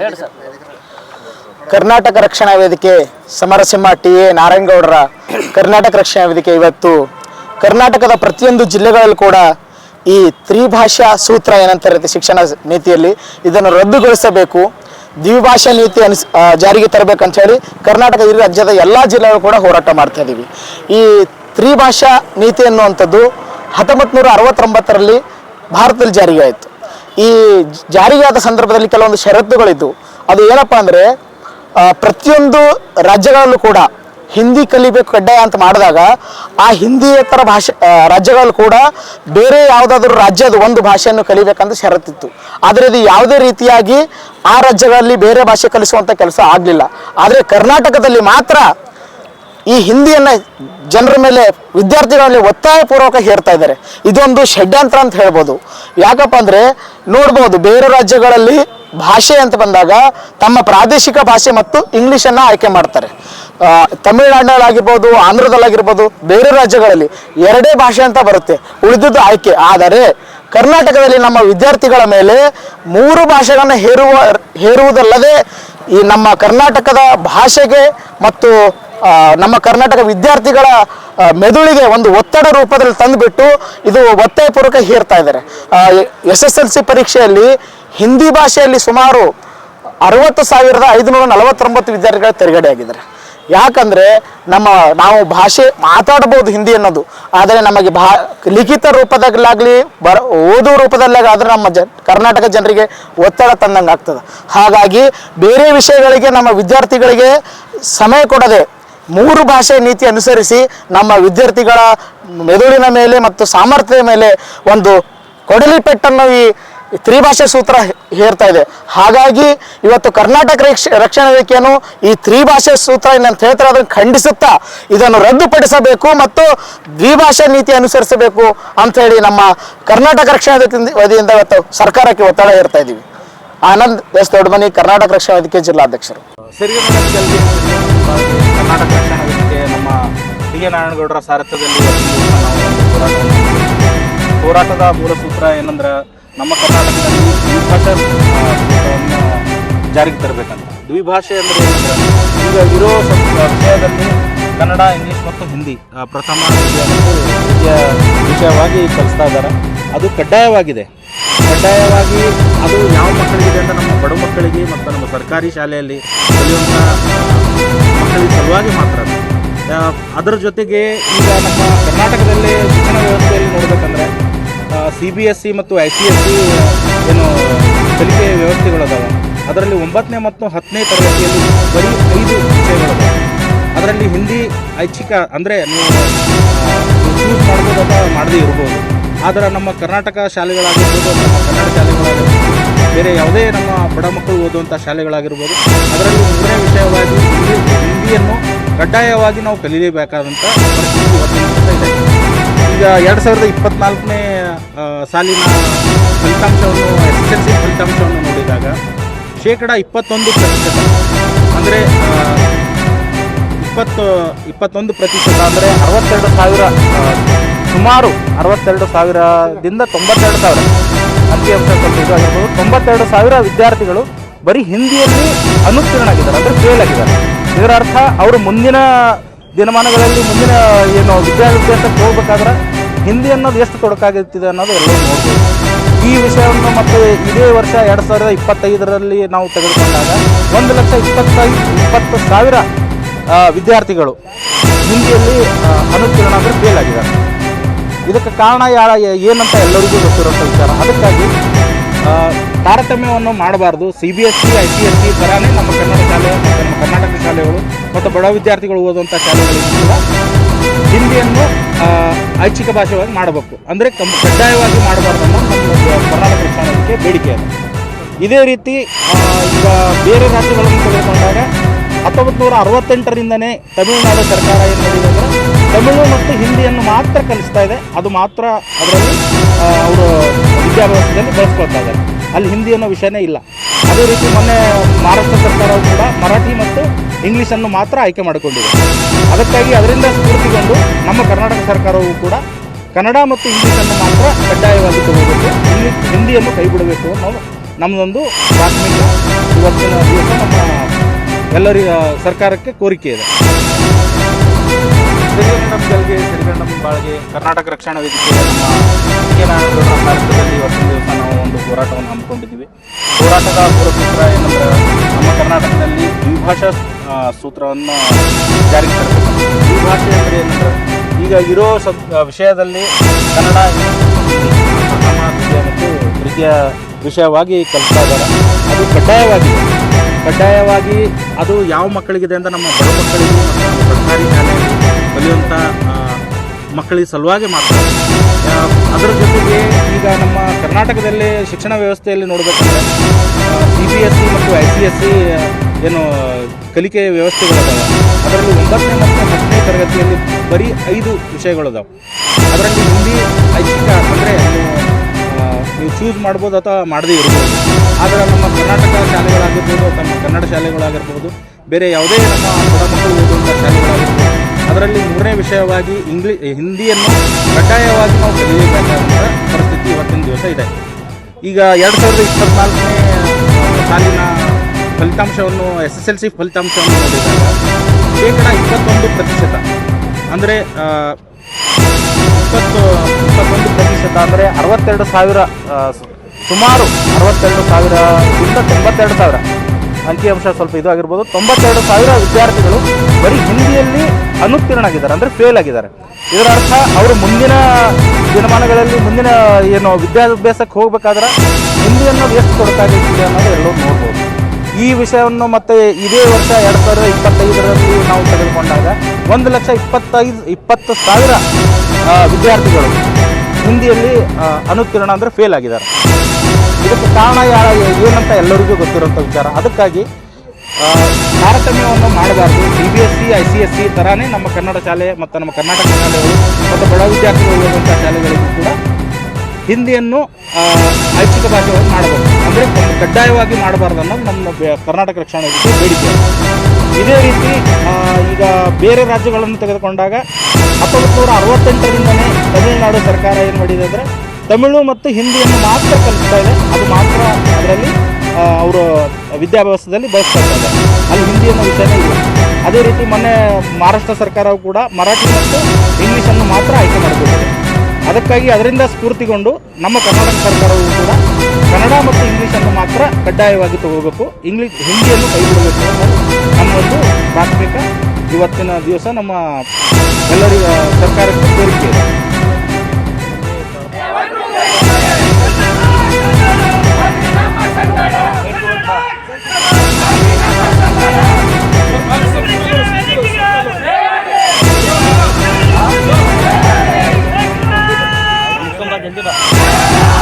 ಹೇಳಿ sir. Karnataka Rakshana Vedike Samarasimha T A ನಾರಾಯಣಗೌಡರ Karnataka Rakshana Vedike ಇವತ್ತು. ಕರ್ನಾಟಕದ ಪ್ರತಿಯೊಂದು ಜಿಲ್ಲೆಗಳಲ್ಲಿ ಕೂಡ ಈ ತ್ರಿಭಾಷಾ ಸೂತ್ರ ಏನಂತಾರೆ ಶಿಕ್ಷಣ ನೀತಿಯಲ್ಲಿ ಇದನ್ನು ರದ್ದುಗೊಳಿಸಬೇಕು. ದ್ವಿಭಾಷಾ ನೀತಿ ಅನುಸ್ ಜಾರಿಗೆ ತರಬೇಕಂತ ಹೇಳಿ ಕರ್ನಾಟಕ ಈ ರಾಜ್ಯದ ಎಲ್ಲ ಜಿಲ್ಲೆಗಳು ಕೂಡ ಹೋರಾಟ ಮಾಡ್ತಾ ಇದ್ದೀವಿ ಈ ತ್ರಿಭಾಷಾ ನೀತಿ ಅನ್ನುವಂಥದ್ದು ಹತ್ತೊಂಬತ್ತು ನೂರ ಅರವತ್ತೊಂಬತ್ತರಲ್ಲಿ ಭಾರತದಲ್ಲಿ ಜಾರಿಗೆ ಆಯಿತು. ಈ ಜಾರಿಗೆ ಆದ ಸಂದರ್ಭದಲ್ಲಿ ಕೆಲವೊಂದು ಷರತ್ತುಗಳಿದ್ದು. ಅದು ಏನಪ್ಪ ಅಂದರೆ ಪ್ರತಿಯೊಂದು ರಾಜ್ಯಗಳಲ್ಲೂ ಕೂಡ ಹಿಂದಿ ಕಲಿಬೇಕು ಕಡ್ಡಾಯ ಅಂತ ಮಾಡಿದಾಗ, ಆ ಹಿಂದಿಯೇತರ ಭಾಷೆ ರಾಜ್ಯಗಳು ರಾಜ್ಯಗಳಲ್ಲೂ ಕೂಡ ಬೇರೆ ಯಾವುದಾದ್ರೂ ರಾಜ್ಯದ ಒಂದು ಭಾಷೆಯನ್ನು ಕಲಿಬೇಕಂತ ಷರತ್ತಿತ್ತು. ಆದರೆ ಇದು ಯಾವುದೇ ರೀತಿಯಾಗಿ ಆ ರಾಜ್ಯಗಳಲ್ಲಿ ಬೇರೆ ಭಾಷೆ ಕಲಿಸುವಂಥ ಕೆಲಸ ಆಗಲಿಲ್ಲ. ಆದರೆ ಕರ್ನಾಟಕದಲ್ಲಿ ಮಾತ್ರ ಈ ಹಿಂದಿಯನ್ನ ಜನರ ಮೇಲೆ ವಿದ್ಯಾರ್ಥಿಗಳಲ್ಲಿ ಒತ್ತಾಯಪೂರ್ವಕ ಹೇರ್ತಾ ಇದ್ದಾರೆ. ಇದೊಂದು ಷಡ್ಯಂತ್ರ ಅಂತ ಹೇಳ್ಬೋದು. ಯಾಕಪ್ಪ ಅಂದರೆ ನೋಡ್ಬೋದು ಬೇರೆ ರಾಜ್ಯಗಳಲ್ಲಿ ಭಾಷೆ ಅಂತ ಬಂದಾಗ ತಮ್ಮ ಪ್ರಾದೇಶಿಕ ಭಾಷೆ ಮತ್ತು ಇಂಗ್ಲೀಷನ್ನು ಆಯ್ಕೆ ಮಾಡ್ತಾರೆ. ಆ, ತಮಿಳುನಾಡಿನಲ್ಲಾಗಿರ್ಬೋದು ಆಂಧ್ರದಲ್ಲಾಗಿರ್ಬೋದು ಬೇರೆ ರಾಜ್ಯಗಳಲ್ಲಿ ಎರಡೇ ಭಾಷೆ ಅಂತ ಬರುತ್ತೆ ಉಳಿದಿದ್ದು ಆಯ್ಕೆ. ಆದರೆ ಕರ್ನಾಟಕದಲ್ಲಿ ನಮ್ಮ ವಿದ್ಯಾರ್ಥಿಗಳ ಮೇಲೆ ಮೂರು ಭಾಷೆಗಳನ್ನು ಹೇರುವ ಹೇರುವುದಲ್ಲದೆ ಈ ನಮ್ಮ ಕರ್ನಾಟಕದ ಭಾಷೆಗೆ ಮತ್ತು ನಮ್ಮ ಕರ್ನಾಟಕ ವಿದ್ಯಾರ್ಥಿಗಳ ಮೆದುಳಿಗೆ ಒಂದು ಒತ್ತಡ ರೂಪದಲ್ಲಿ ತಂದುಬಿಟ್ಟು ಇದು ಒತ್ತಾಯಪೂರ್ವಕ ಹೇರ್ತಾ ಇದ್ದಾರೆ. ಎಸ್ ಎಸ್ ಎಲ್ ಸಿ ಪರೀಕ್ಷೆಯಲ್ಲಿ ಹಿಂದಿ ಭಾಷೆಯಲ್ಲಿ ಸುಮಾರು ಅರವತ್ತು ಸಾವಿರದ ಐದುನೂರ ನಲವತ್ತೊಂಬತ್ತು ವಿದ್ಯಾರ್ಥಿಗಳ ತೆರಗಡೆ ಆಗಿದ್ದಾರೆ ಯಾಕಂದ್ರೆ ನಮ್ಮ, ನಾವು ಭಾಷೆ ಮಾತಾಡಬಹುದು ಹಿಂದಿ ಅನ್ನೋದು. ಆದರೆ ನಮಗೆ ಭಾ, ಲಿಖಿತ ರೂಪದಲ್ಲಾಗಲಿ, ಬರ ಓದುವ ಆದರೆ ನಮ್ಮ ಜ, ಕರ್ನಾಟಕ ಜನರಿಗೆ ಒತ್ತಡ ತಂದಂಗೆ ಆಗ್ತದೆ ಹಾಗಾಗಿ ಬೇರೆ ವಿಷಯಗಳಿಗೆ ನಮ್ಮ ವಿದ್ಯಾರ್ಥಿಗಳಿಗೆ ಸಮಯ ಕೊಡದೆ ಮೂರು ಭಾಷೆ ನೀತಿ ಅನುಸರಿಸಿ ನಮ್ಮ ವಿದ್ಯಾರ್ಥಿಗಳ ಮೆದುಳಿನ ಮೇಲೆ ಮತ್ತು ಸಾಮರ್ಥ್ಯದ ಮೇಲೆ ಒಂದು ಕೊಡಲಿ ಪೆಟ್ಟನ್ನು ಈ ತ್ರಿಭಾಷೆ ಸೂತ್ರ ಹೇರ್ತಾ ಇದೆ. ಹಾಗಾಗಿ ಇವತ್ತು ಕರ್ನಾಟಕ ರಕ್ಷ, ರಕ್ಷಣಾ ವೇದಿಕೆಯನ್ನು ಈ ತ್ರಿಭಾಷೆ ಸೂತ್ರ ಏನಂತ ಹೇಳ್ತಾರೆ, ಅದನ್ನು ಖಂಡಿಸುತ್ತಾ ಇದನ್ನು ರದ್ದುಪಡಿಸಬೇಕು ಮತ್ತು ದ್ವಿಭಾಷೆ ನೀತಿ ಅನುಸರಿಸಬೇಕು ಅಂತ ಹೇಳಿ ನಮ್ಮ ಕರ್ನಾಟಕ ರಕ್ಷಣಾ ವೇದಿಕೆ ವತಿಯಿಂದ ಇವತ್ತು ಸರ್ಕಾರಕ್ಕೆ ಒತ್ತಡ ಹೇರ್ತಾ ಇದ್ದೀವಿ. ಆನಂದ್ ಎಸ್ ದೊಡ್ಡಮನಿ, ಕರ್ನಾಟಕ ರಕ್ಷಣಾ ವೇದಿಕೆ ಜಿಲ್ಲಾಧ್ಯಕ್ಷರು. ಸರಿಗೆ ಕರ್ನಾಟಕ ರಕ್ಷಣಾ ವೇದಿಕೆ ನಮ್ಮ ಡಿ ಎ ನಾರಾಯಣಗೌಡರ ಸಾರಥ್ಯದಲ್ಲಿ. ಹೋರಾಟದ ಮೂಲ ಸೂತ್ರ ಏನಂದ್ರೆ ನಮ್ಮ ಕರ್ನಾಟಕದಲ್ಲಿ ದ್ವಿಭಾಷೆ ಜಾರಿಗೆ ತರಬೇಕಂತ ದ್ವಿಭಾಷೆ ಅಂದರೆ ಈಗ ಇರೋ ವಿಷಯದಲ್ಲಿ ಕನ್ನಡ, ಇಂಗ್ಲೀಷ್ ಮತ್ತು ಹಿಂದಿ ಪ್ರಥಮ ವಿಷಯವಾಗಿ ಕಲಿಸ್ತಾ ಇದ್ದಾರೆ ಅದು ಕಡ್ಡಾಯವಾಗಿದೆ ಕಡ್ಡಾಯವಾಗಿ ಅದು ಯಾವ ಮಕ್ಕಳಿಗಿದೆ ಅಂತ ನಮ್ಮ ಬಡ ಮಕ್ಕಳಿಗೆ ಮತ್ತು ನಮ್ಮ ಸರ್ಕಾರಿ ಶಾಲೆಯಲ್ಲಿ ಕಲಿಯುವಂಥ ಮಕ್ಕಳಿಗೆ ಸಲುವಾಗಿ ಮಾತ್ರ ಅದರ ಜೊತೆಗೆ ಈಗ ನಮ್ಮ ಕರ್ನಾಟಕದಲ್ಲಿ ಶಿಕ್ಷಣ ವ್ಯವಸ್ಥೆಯಲ್ಲಿ ನೋಡಬೇಕಂದ್ರೆ ಸಿ ಬಿ ಎಸ್ ಸಿ ಮತ್ತು ಐ ಸಿ ಎಸ್ ಸಿ ಏನು ಕಲಿಕೆ ವ್ಯವಸ್ಥೆಗಳದಾವೆ ಅದರಲ್ಲಿ ಒಂಬತ್ತನೇ ಮತ್ತು ಹತ್ತನೇ ತರಗತಿಯಲ್ಲಿ ಬರೀ ಐದು ವಿಷಯಗಳಿವೆ ಅದರಲ್ಲಿ ಹಿಂದಿ ಐಚ್ಛಿಕ ಅಂದರೆ ನೀವು ಚೂಸ್ ಮಾಡದೇ ಇರ್ಬೋದು. ಆದರೆ ನಮ್ಮ ಕರ್ನಾಟಕ ಶಾಲೆಗಳಾಗಿರ್ಬೋದು, ನಮ್ಮ ಕನ್ನಡ ಶಾಲೆಗಳಾಗಿರ್ಬೋದು, ಬೇರೆ ಯಾವುದೇ ನಮ್ಮ ಬಡ ಮಕ್ಕಳು ಓದುವಂಥ ಶಾಲೆಗಳಾಗಿರ್ಬೋದು, ಅದರಲ್ಲಿ ಮೂರನೇ ವಿಷಯವಾಗಿ ಹಿಂದಿ ಹಿಂದಿಯನ್ನು ಕಡ್ಡಾಯವಾಗಿ ನಾವು ಇದೆ. ಈಗ ಎರಡು ಸಾವಿರದ ಇಪ್ಪತ್ನಾಲ್ಕನೇ ಸಾಲಿನ ಫಲಿತಾಂಶವನ್ನು ಎಸ್ ಎಸ್ ಎಲ್ ಸಿ ಫಲಿತಾಂಶವನ್ನು ನೋಡಿದಾಗ ಶೇಕಡ ಇಪ್ಪತ್ತೊಂದು ಪ್ರತಿಶತ, ಅಂದರೆ ಇಪ್ಪತ್ತು, ಇಪ್ಪತ್ತೊಂದು ಪ್ರತಿಶತ, ಅಂದರೆ ಅರವತ್ತೆರಡು ಸಾವಿರ ಸುಮಾರು ಅರವತ್ತೆರಡು ಸಾವಿರದಿಂದ ತೊಂಬತ್ತೆರಡು ಸಾವಿರ. ಅಂಕಿಅಂಶ ಇದು ಆಗಿರ್ಬೋದು. ತೊಂಬತ್ತೆರಡು ಸಾವಿರ ವಿದ್ಯಾರ್ಥಿಗಳು ಬರೀ ಹಿಂದಿಯಲ್ಲಿ ಅನುತ್ತೀರ್ಣರಾಗಿದ್ದಾರೆ, ಅಂದರೆ ಫೇಲ್ ಆಗಿದ್ದಾರೆ. ಇದರ ಅರ್ಥ ಅವರು ಮುಂದಿನ ದಿನಮಾನಗಳಲ್ಲಿ ಮುಂದಿನ ಏನು ವಿದ್ಯಾಭ್ಯಾಸಕ್ಕೆ ಹೋಗ್ಬೇಕಾದ್ರೆ ಹಿಂದಿ ಅನ್ನೋದು ಎಷ್ಟು ತೊಡಕಾಗಿರ್ತಿದೆ ಅನ್ನೋದು ಎಲ್ಲರೂ ನೋಡ್ಬೋದು. ಈ ವಿಷಯವನ್ನು ಮತ್ತು ಇದೇ ವರ್ಷ ಎರಡು ಸಾವಿರದ ಇಪ್ಪತ್ತೈದರಲ್ಲಿ ನಾವು ತೆಗೆದುಕೊಂಡಾಗ ಒಂದು ಲಕ್ಷ ಇಪ್ಪತ್ತೈದು ಇಪ್ಪತ್ತು ಸಾವಿರ ವಿದ್ಯಾರ್ಥಿಗಳು ಹಿಂದಿಯಲ್ಲಿ ಅನುತ್ತೀರ್ಣ ಅಂದರೆ ಫೇಲ್ ಆಗಿದ್ದಾರೆ. ಇದಕ್ಕೆ ಕಾರಣ ಯಾರ ಏನಂತ ಎಲ್ಲರಿಗೂ ಗೊತ್ತಿರುವಂಥ ವಿಚಾರ. ಅದಕ್ಕಾಗಿ ತಾರತಮ್ಯವನ್ನು ಮಾಡಬಾರ್ದು. C B S C I C S C ಥರನೇ ನಮ್ಮ ಕನ್ನಡ ಶಾಲೆ, ನಮ್ಮ ಕರ್ನಾಟಕ ಶಾಲೆಗಳು ಮತ್ತು ಬಡ ವಿದ್ಯಾರ್ಥಿಗಳು ಓದುವಂಥ ಶಾಲೆಗಳು ಕೂಡ ಹಿಂದಿಯನ್ನು ಐಚ್ಛಿಕ ಭಾಷೆಯಾಗಿ ಮಾಡಬೇಕು. ಅಂದರೆ ಕಮ್ ಕಡ್ಡಾಯವಾಗಿ ಮಾಡಬಾರ್ದು ಅನ್ನೋದು ನಮ್ಮ ಕರ್ನಾಟಕ ಶಾಲೆಗೆ ಬೇಡಿಕೆ ಇದೆ ಇದೇ ರೀತಿ ಈಗ ಬೇರೆ ರಾಜ್ಯಗಳನ್ನು ತೆಗೆದುಕೊಂಡಾಗ ಹತ್ತೊಂಬತ್ತು ನೂರ ಅರವತ್ತೆಂಟರಿಂದನೇ ತಮಿಳುನಾಡು ಸರ್ಕಾರ ಏನು ಮಾಡಿದೆ ಅಂದರೆ ತಮಿಳು ಮತ್ತು ಹಿಂದಿಯನ್ನು ಮಾತ್ರ ಕಲಿಸ್ತಾ ಇದೆ. ಅದು ಮಾತ್ರ ಅದರಲ್ಲಿ ಅವರು ವಿದ್ಯಾಭ್ಯಾಸದಲ್ಲಿ ಬಳಸ್ಕೊಳ್ತಾ ಇದ್ದಾರೆ. ಅಲ್ಲಿ ಹಿಂದಿ ಅನ್ನೋ ವಿಷಯನೇ ಇಲ್ಲ. ಅದೇ ರೀತಿ ಮೊನ್ನೆ ಮಹಾರಾಷ್ಟ್ರ ಸರ್ಕಾರವು ಕೂಡ ಮರಾಠಿ ಮತ್ತು ಇಂಗ್ಲೀಷನ್ನು ಮಾತ್ರ ಆಯ್ಕೆ ಮಾಡಿಕೊಂಡಿದೆ. ಅದಕ್ಕಾಗಿ ಅದರಿಂದ ಸ್ಫೂರ್ತಿಗೊಂಡು ನಮ್ಮ ಕರ್ನಾಟಕ ಸರ್ಕಾರವು ಕೂಡ ಕನ್ನಡ ಮತ್ತು ಇಂಗ್ಲೀಷನ್ನು ಮಾತ್ರ ಕಡ್ಡಾಯವಾಗಿ ತಗೋಬೇಕು ಇಂಗ್ಲೀಷ್, ಹಿಂದಿಯನ್ನು ಕೈ ಬಿಡಬೇಕು ಅನ್ನೋದು ನಮ್ಮದೊಂದು ಪ್ರಾಥಮಿಕ ಇವತ್ತಿನ ದಿವಸ ನಮ್ಮ ಎಲ್ಲರಿಗೂ ಸರ್ಕಾರಕ್ಕೆ ಕೋರಿಕೆ ಇದೆ. ಜಲ್ಗೆ ಕರ್ನಾಟಕ ರಕ್ಷಣಾ ವೇದಿಕೆ ನಮ್ಮ ದಿವಸ ನಾವು ಒಂದು ಹೋರಾಟವನ್ನು ಹಮ್ಮಿಕೊಂಡಿದ್ದೀವಿ. ಹೋರಾಟದ ಪೂರ್ವಸೂತ್ರ ಏನಂದ್ರೆ ನಮ್ಮ ಕರ್ನಾಟಕದಲ್ಲಿ ದ್ವಿಭಾಷಾ ಸೂತ್ರವನ್ನು ಜಾರಿಗೆ ತರಬೇಕು. ದ್ವಿಭಾಷೆ ಅಂದರೆ ಏನಂದ್ರೆ ಈಗ ಇರೋ ವಿಷಯದಲ್ಲಿ ಕನ್ನಡ ಮತ್ತು ತೃತೀಯ ವಿಷಯವಾಗಿ ಕಲಿಸ್ತಾ ಇದ್ದಾರೆ. ಅದು ಕಡ್ಡಾಯವಾಗಿ ಕಡ್ಡಾಯವಾಗಿ ಅದು ಯಾವ ಮಕ್ಕಳಿಗಿದೆ ಅಂತ ನಮ್ಮ ಬಡ ಮಕ್ಕಳಿಗೂ ಸರ್ಕಾರಿ ಶಾಲೆಯಲ್ಲಿ ಕಲಿಯುವಂಥ ಮಕ್ಕಳಿಗೆ ಸಲುವಾಗಿ ಮಾಡ್ತಾರೆ. ಅದರ ಜೊತೆಗೆ ಈಗ ನಮ್ಮ ಕರ್ನಾಟಕದಲ್ಲಿ ಶಿಕ್ಷಣ ವ್ಯವಸ್ಥೆಯಲ್ಲಿ ನೋಡಬೇಕಂದ್ರೆ ಸಿ ಬಿ ಎಸ್ ಸಿ ಮತ್ತು ಐ ಸಿ ಎಸ್ ಸಿ, ಏನು ಕಲಿಕೆ ವ್ಯವಸ್ಥೆಗಳಿದ್ದಾವೆ ಅದರಲ್ಲಿ ಒಂಬತ್ತನೇ ಮತ್ತು ಹತ್ತನೇ ತರಗತಿಯಲ್ಲಿ ಬರೀ ಐದು ವಿಷಯಗಳಿದಾವೆ. ಅದರಲ್ಲಿ ಹಿಂದಿ, ಐಚ್ಛಿಕ ಅಂದರೆ ನೀವು ಚೂಸ್ ಮಾಡ್ಬೋದು ಅಥವಾ ಮಾಡದೇ ಇರ್ಬೋದು. ಆದರೆ ನಮ್ಮ ಕರ್ನಾಟಕ ಶಾಲೆಗಳಾಗಿರ್ಬೋದು ನಮ್ಮ ಕನ್ನಡ ಶಾಲೆಗಳಾಗಿರ್ಬೋದು, ಬೇರೆ ಯಾವುದೇ ನಮ್ಮ ಬಡ ಮಕ್ಕಳು ಓದುವಂಥ ಶಾಲೆಗಳಾಗಿರ್ಬೋದು ಅದರಲ್ಲಿ ಮೂರನೇ ವಿಷಯವಾಗಿ ಇಂಗ್ಲಿ ಹಿಂದಿಯನ್ನು ಕಡ್ಡಾಯವಾಗಿ ನಾವು ಕಲಿಯಬೇಕಾದಂತಹ ಪರಿಸ್ಥಿತಿ ಇವತ್ತಿನ ದಿವಸ ಇದೆ. ಈಗ ಎರಡು ಸಾವಿರದ ಇಪ್ಪತ್ನಾಲ್ಕನೇ ಸಾಲಿನ ಫಲಿತಾಂಶವನ್ನು, ಎಸ್ ಎಸ್ ಎಲ್ ಸಿ ಫಲಿತಾಂಶವನ್ನು ಶೇಕಡ ಇಪ್ಪತ್ತೊಂದು ಪ್ರತಿಶತ. ಅಂದರೆ ಇಪ್ಪತ್ತು, ಇಪ್ಪತ್ತೊಂದು ಪ್ರತಿಶತ ಅಂದರೆ ಅರವತ್ತೆರಡು ಸಾವಿರ ಸುಮಾರು ಅರವತ್ತೆರಡು ಸಾವಿರದಿಂದ ತೊಂಬತ್ತೆರಡು ಸಾವಿರ. ಅಂಕಿಅಂಶ ಸ್ವಲ್ಪ ಇದು ಆಗಿರ್ಬೋದು ತೊಂಬತ್ತೆರಡು ಸಾವಿರ ವಿದ್ಯಾರ್ಥಿಗಳು ಬರೀ ಹಿಂದಿಯಲ್ಲಿ ಅನುತ್ತೀರ್ಣಾಗಿದ್ದಾರೆ ಅಂದರೆ ಫೇಲ್ ಆಗಿದ್ದಾರೆ. ಇದರ ಅರ್ಥ ಅವರು ಮುಂದಿನ ದಿನಮಾನಗಳಲ್ಲಿ ಮುಂದಿನ, ಏನು, ವಿದ್ಯಾಭ್ಯಾಸಕ್ಕೆ ಹೋಗ್ಬೇಕಾದ್ರೆ ಹಿಂದಿ ಅನ್ನೋದು ಎಷ್ಟು ಕೊಡಬೇಕಾಗಿತ್ತು ಅನ್ನೋದು ಎಲ್ಲರೂ ನೋಡ್ಬೋದು. ಈ ವಿಷಯವನ್ನು ಮತ್ತೆ ಇದೇ ವರ್ಷ ಎರಡು ಸಾವಿರದ ಇಪ್ಪತ್ತೈದರಲ್ಲಿ ನಾವು ತೆಗೆದುಕೊಂಡಾಗ ಒಂದು ಲಕ್ಷ ಇಪ್ಪತ್ತೈದು, ಇಪ್ಪತ್ತು ಸಾವಿರ ವಿದ್ಯಾರ್ಥಿಗಳು ಹಿಂದಿಯಲ್ಲಿ ಅನುತ್ತೀರ್ಣ ಅಂದರೆ ಫೇಲ್ ಆಗಿದ್ದಾರೆ. ಇದಕ್ಕೆ ಕಾರಣ ಯಾರ ಏನಂತ ಎಲ್ಲರಿಗೂ ಗೊತ್ತಿರುವಂಥ ವಿಚಾರ. ಅದಕ್ಕಾಗಿ ತಾರತಮ್ಯವನ್ನು ಮಾಡಬಾರ್ದು. C B S C I C S C ಥರನೇ ನಮ್ಮ ಕನ್ನಡ ಶಾಲೆ ಮತ್ತು ನಮ್ಮ ಕರ್ನಾಟಕ ಶಾಲೆಗಳು ಮತ್ತು ಬಡ ವಿದ್ಯಾರ್ಥಿಗಳು ಓದುವಂಥ ಶಾಲೆಗಳಿಗೂ ಕೂಡ ಹಿಂದಿಯನ್ನು ಐಚ್ಛಿಕ ಭಾಷೆಯನ್ನು ಮಾಡಬಾರ್ದು ಅಂದರೆ ಕಡ್ಡಾಯವಾಗಿ ಮಾಡಬಾರ್ದು ಅನ್ನೋದು ನಮ್ಮ ಕರ್ನಾಟಕ ರಕ್ಷಣಾ ಬೇಡಿಕೆ. ಇದೇ ರೀತಿ ಈಗ ಬೇರೆ ರಾಜ್ಯಗಳನ್ನು ತೆಗೆದುಕೊಂಡಾಗ ಹತ್ತೊಂಬತ್ತು ನೂರ ಅರವತ್ತೆಂಟರಿಂದನೇ ತಮಿಳುನಾಡು ಸರ್ಕಾರ ಏನು ಮಾಡಿದೆ ಅಂದರೆ ತಮಿಳು ಮತ್ತು ಹಿಂದಿಯನ್ನು ಮಾತ್ರ ಕಲಿಸ್ತಾ ಅದು ಮಾತ್ರ ಅದರಲ್ಲಿ ಅವರು ವಿದ್ಯಾಭ್ಯಾಸದಲ್ಲಿ ಬಳಸ್ತಾ ಇದ್ದಾರೆ. ಅಲ್ಲಿ ಹಿಂದಿಯನ್ನು ವಿಷಯನೇ ಇದೆ ಅದೇ ರೀತಿ ಮೊನ್ನೆ ಮಹಾರಾಷ್ಟ್ರ ಸರ್ಕಾರವು ಕೂಡ ಮರಾಠಿ ಮತ್ತು ಇಂಗ್ಲೀಷನ್ನು ಮಾತ್ರ ಆಯ್ಕೆ ಮಾಡಿಕೊಂಡಿದೆ ಅದಕ್ಕಾಗಿ ಅದರಿಂದ ಸ್ಫೂರ್ತಿಗೊಂಡು ನಮ್ಮ ಕರ್ನಾಟಕ ಸರ್ಕಾರವು ಕೂಡ ಕನ್ನಡ ಮತ್ತು ಇಂಗ್ಲೀಷನ್ನು ಮಾತ್ರ ಕಡ್ಡಾಯವಾಗಿ ತಗೋಬೇಕು. ಇಂಗ್ಲೀಷ್ ಹಿಂದಿಯನ್ನು ಕೈಬಿಡಬೇಕು ಅನ್ನೋದು ನಮ್ಮೊಂದು ಪ್ರಾಥಮಿಕ ಇವತ್ತಿನ ದಿವಸ ನಮ್ಮ ಎಲ್ಲರಿಗೂ ಸರ್ಕಾರಕ್ಕೆ ಕೋರಿಕೆ Yeah.